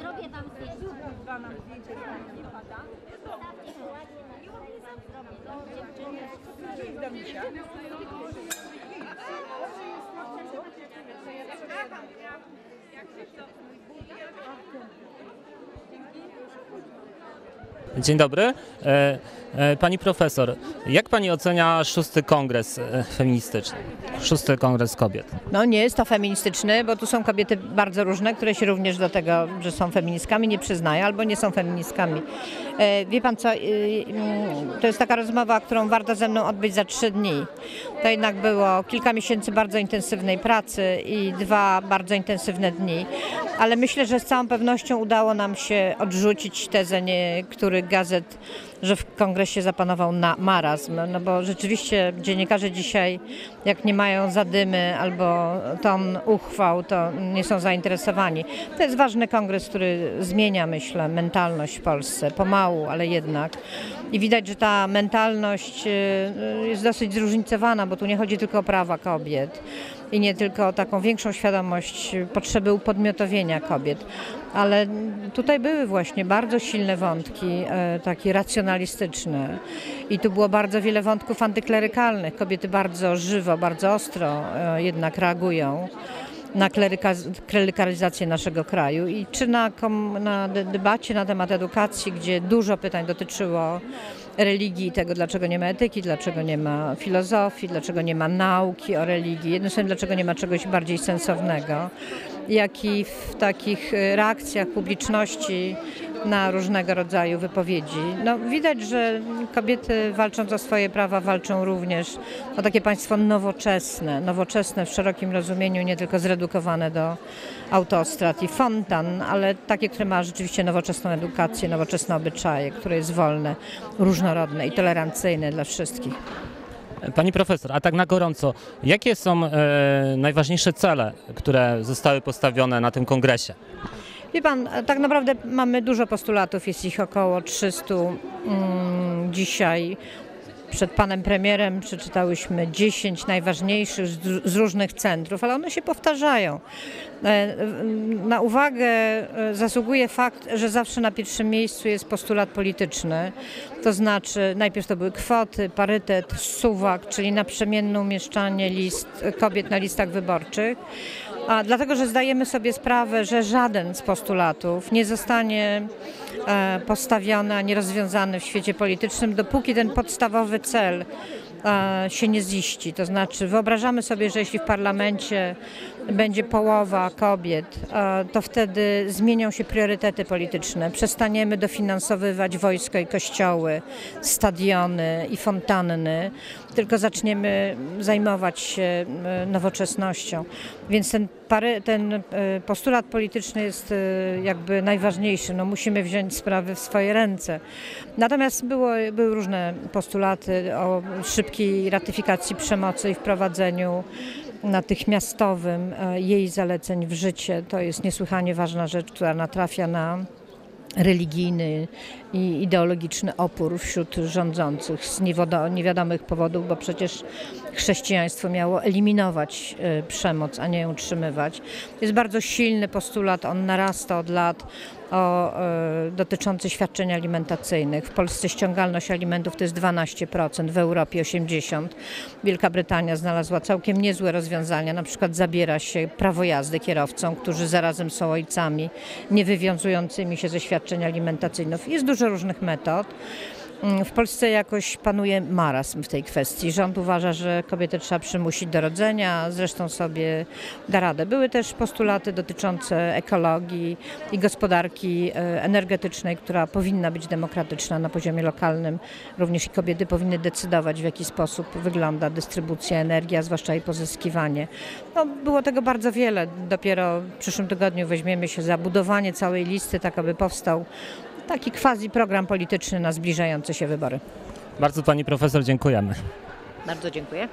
Zrobię wam zdjęcie. Stawcie się ładnie na tutaj wam zrobię. Dziewczyny. Dzień dobry. E, e, Pani profesor, jak pani ocenia szósty kongres e, feministyczny? Szósty kongres kobiet. No nie jest to feministyczny, bo tu są kobiety bardzo różne, które się również do tego, że są feministkami nie przyznają albo nie są feministkami. Wie pan co, y, mm, to jest taka rozmowa, którą warto ze mną odbyć za trzy dni. To jednak było kilka miesięcy bardzo intensywnej pracy i dwa bardzo intensywne dni, ale myślę, że z całą pewnością udało nam się odrzucić tezę niektórych gazet, że w kongresie zapanował na marazm, no bo rzeczywiście dziennikarze dzisiaj, jak nie mają zadymy albo ton uchwał, to nie są zainteresowani. To jest ważny kongres, który zmienia, myślę, mentalność w Polsce, pomału, ale jednak. I widać, że ta mentalność y, y, jest dosyć zróżnicowana, bo tu nie chodzi tylko o prawa kobiet i nie tylko o taką większą świadomość potrzeby upodmiotowienia kobiet, ale tutaj były właśnie bardzo silne wątki, e, takie racjonalistyczne. I tu było bardzo wiele wątków antyklerykalnych. Kobiety bardzo żywo, bardzo ostro e, jednak reagują na kleryka- klerykalizację naszego kraju i czy na, na de- debacie na temat edukacji, gdzie dużo pytań dotyczyło religii i tego, dlaczego nie ma etyki, dlaczego nie ma filozofii, dlaczego nie ma nauki o religii, jednym słowem, dlaczego nie ma czegoś bardziej sensownego, jak i w takich e, reakcjach publiczności na różnego rodzaju wypowiedzi. No, widać, że kobiety walcząc o swoje prawa walczą również o takie państwo nowoczesne, nowoczesne w szerokim rozumieniu, nie tylko zredukowane do autostrad i fontan, ale takie, które ma rzeczywiście nowoczesną edukację, nowoczesne obyczaje, które jest wolne, różnorodne i tolerancyjne dla wszystkich. Pani profesor, a tak na gorąco, jakie są e, najważniejsze cele, które zostały postawione na tym kongresie? Wie pan, tak naprawdę mamy dużo postulatów, jest ich około 300 mm, dzisiaj. Przed panem premierem przeczytałyśmy 10 najważniejszych z, różnych centrów, ale one się powtarzają. E, Na uwagę e, zasługuje fakt, że zawsze na pierwszym miejscu jest postulat polityczny. To znaczy, najpierw to były kwoty, parytet, suwak, czyli naprzemienne umieszczanie list kobiet na listach wyborczych. A dlatego, że zdajemy sobie sprawę, że żaden z postulatów nie zostanie e, postawiony ani rozwiązany w świecie politycznym, dopóki ten podstawowy cel się nie ziści. To znaczy wyobrażamy sobie, że jeśli w parlamencie będzie połowa kobiet, e, to wtedy zmienią się priorytety polityczne. Przestaniemy dofinansowywać wojsko i kościoły, stadiony i fontanny, tylko zaczniemy zajmować się e, nowoczesnością. Więc ten, pary, ten e, postulat polityczny jest jakby najważniejszy. No, musimy wziąć sprawy w swoje ręce. Natomiast było, były różne postulaty o szybkiej ratyfikacji przemocy i wprowadzeniu natychmiastowym e, jej zaleceń w życie. To jest niesłychanie ważna rzecz, która natrafia na religijny i ideologiczny opór wśród rządzących z niewiadomych powodów, bo przecież chrześcijaństwo miało eliminować e, przemoc, a nie ją utrzymywać. Jest bardzo silny postulat, on narasta od lat, o, e, dotyczący świadczeń alimentacyjnych. W Polsce ściągalność alimentów to jest 12%, w Europie 80%. Wielka Brytania znalazła całkiem niezłe rozwiązania, na przykład zabiera się prawo jazdy kierowcom, którzy zarazem są ojcami, nie wywiązującymi się ze świadczeń alimentacyjnych. Jest dużo różnych metod. Mm, W Polsce jakoś panuje marazm w tej kwestii. Rząd uważa, że kobiety trzeba przymusić do rodzenia, zresztą sobie da radę. Były też postulaty dotyczące ekologii i gospodarki e, energetycznej, która powinna być demokratyczna na poziomie lokalnym. Również i kobiety powinny decydować, w jaki sposób wygląda dystrybucja energii, a zwłaszcza jej pozyskiwanie. No, było tego bardzo wiele. Dopiero w przyszłym tygodniu weźmiemy się za budowanie całej listy, tak aby powstał taki quasi program polityczny na zbliżające się wybory. Bardzo pani profesor dziękujemy. Bardzo dziękuję.